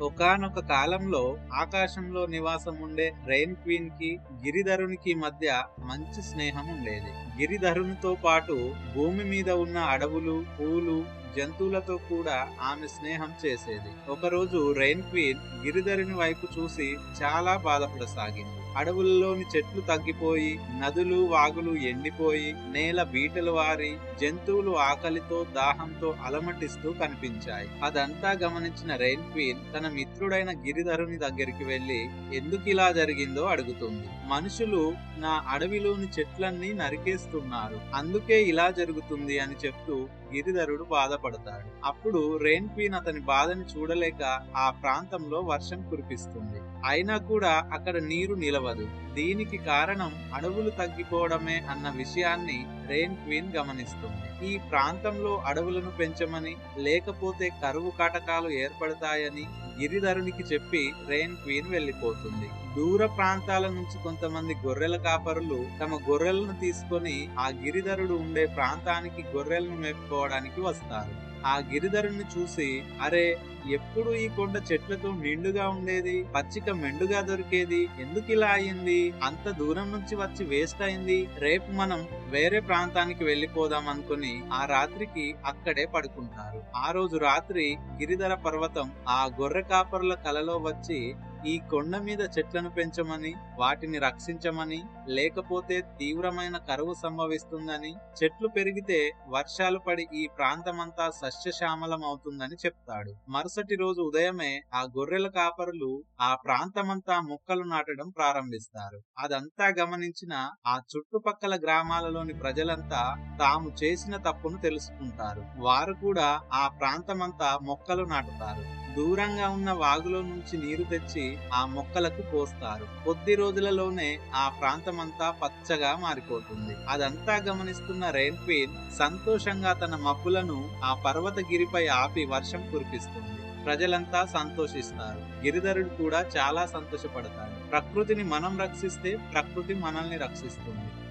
ఒకానొక కాలంలో ఆకాశంలో నివాసం ఉండే రెయిన్ క్వీన్కి గిరిధరునికి మధ్య మంచి స్నేహం ఉండేది గిరిధరునితో పాటు భూమి మీద ఉన్న అడవులు పూలు జంతువులతో కూడా ఆమె స్నేహం చేసేది. ఒకరోజు రెయిన్ క్వీన్ గిరిధరుని వైపు చూసి చాలా బాధపడసాగింది. అడవుల్లోని చెట్లు తగ్గిపోయి నదులు వాగులు ఎండిపోయి నేల బీటలు వారి జంతువులు ఆకలితో దాహంతో అలమటిస్తూ కనిపించాయి. అదంతా గమనించిన రెయిన్ క్వీన్ తన మిత్రుడైన గిరిధరుని దగ్గరికి వెళ్ళి ఎందుకు ఇలా జరిగిందో అడుగుతుంది. మనుషులు నా అడవిలోని చెట్లన్నీ నరికేస్తున్నారు. అందుకే ఇలా జరుగుతుంది అని చెప్తూ గిరిధరుడు బాధపడతాడు. అప్పుడు రెయిన్ క్వీన్ అతని బాధని చూడలేక ఆ ప్రాంతంలో వర్షం కురిపిస్తుంది. అయినా కూడా అక్కడ నీరు నిలవదు. దీనికి కారణం అడవులు తగ్గిపోవడమే అన్న విషయాన్ని రెయిన్ క్వీన్ గమనిస్తుంది. ఈ ప్రాంతంలో అడవులను పెంచమని లేకపోతే కరువు కాటకాలు ఏర్పడతాయని గిరిధరునికి చెప్పి రెయిన్ క్వీన్ వెళ్ళిపోతుంది దూర ప్రాంతాల నుంచి కొంతమంది గొర్రెల కాపరులు తమ గొర్రెలను తీసుకొని ఆ గిరిధరుడు ఉండే ప్రాంతానికి గొర్రెలను మేపుకోవడానికి వస్తారు. ఆ గిరిధరుణ్ణి చూసి అరే ఎప్పుడు ఈ కొండ చెట్లతో నిండుగా ఉండేది? పచ్చిక మెండుగా దొరికేది? ఎందుకు ఇలా అయింది? అంత దూరం నుంచి వచ్చి వేస్ట్ అయింది. రేపు మనం వేరే ప్రాంతానికి వెళ్ళిపోదాం అనుకుని ఆ రాత్రికి అక్కడే పడుకుంటారు. ఆ రోజు రాత్రి గిరిధర పర్వతం ఆ గొర్రె కాపర్ల కలలో వచ్చి ఈ కొండ మీద చెట్లను పెంచమని వాటిని రక్షించమని లేకపోతే తీవ్రమైన కరువు సంభవిస్తుందని చెట్లు పెరిగితే వర్షాలు పడి ఈ ప్రాంతమంతా సస్యశ్యామలం అవుతుందని చెప్తాడు. మరుసటి రోజు ఉదయమే ఆ గొర్రెల కాపరులు ఆ ప్రాంతమంతా మొక్కలు నాటడం ప్రారంభిస్తారు. అదంతా గమనించిన ఆ చుట్టుపక్కల గ్రామాలలోని ప్రజలంతా తాము చేసిన తప్పును తెలుసుకుంటారు. వారు కూడా ఆ ప్రాంతమంతా మొక్కలు నాటుతారు. దూరంగా ఉన్న వాగులో నుంచి నీరు తెచ్చి ఆ మొక్కలకు పోస్తారు. కొద్ది రోజులలోనే ఆ ప్రాంతమంతా పచ్చగా మారిపోతుంది. అదంతా గమనిస్తున్న రెయిన్ క్వీన్ సంతోషంగా తన మబ్బులను ఆ పర్వతగిరిపై ఆపి వర్షం కురిపిస్తుంది. ప్రజలంతా సంతోషిస్తారు. గిరిధరుడు కూడా చాలా సంతోషపడతాడు. ప్రకృతిని మనం రక్షిస్తే ప్రకృతి మనల్ని రక్షిస్తుంది.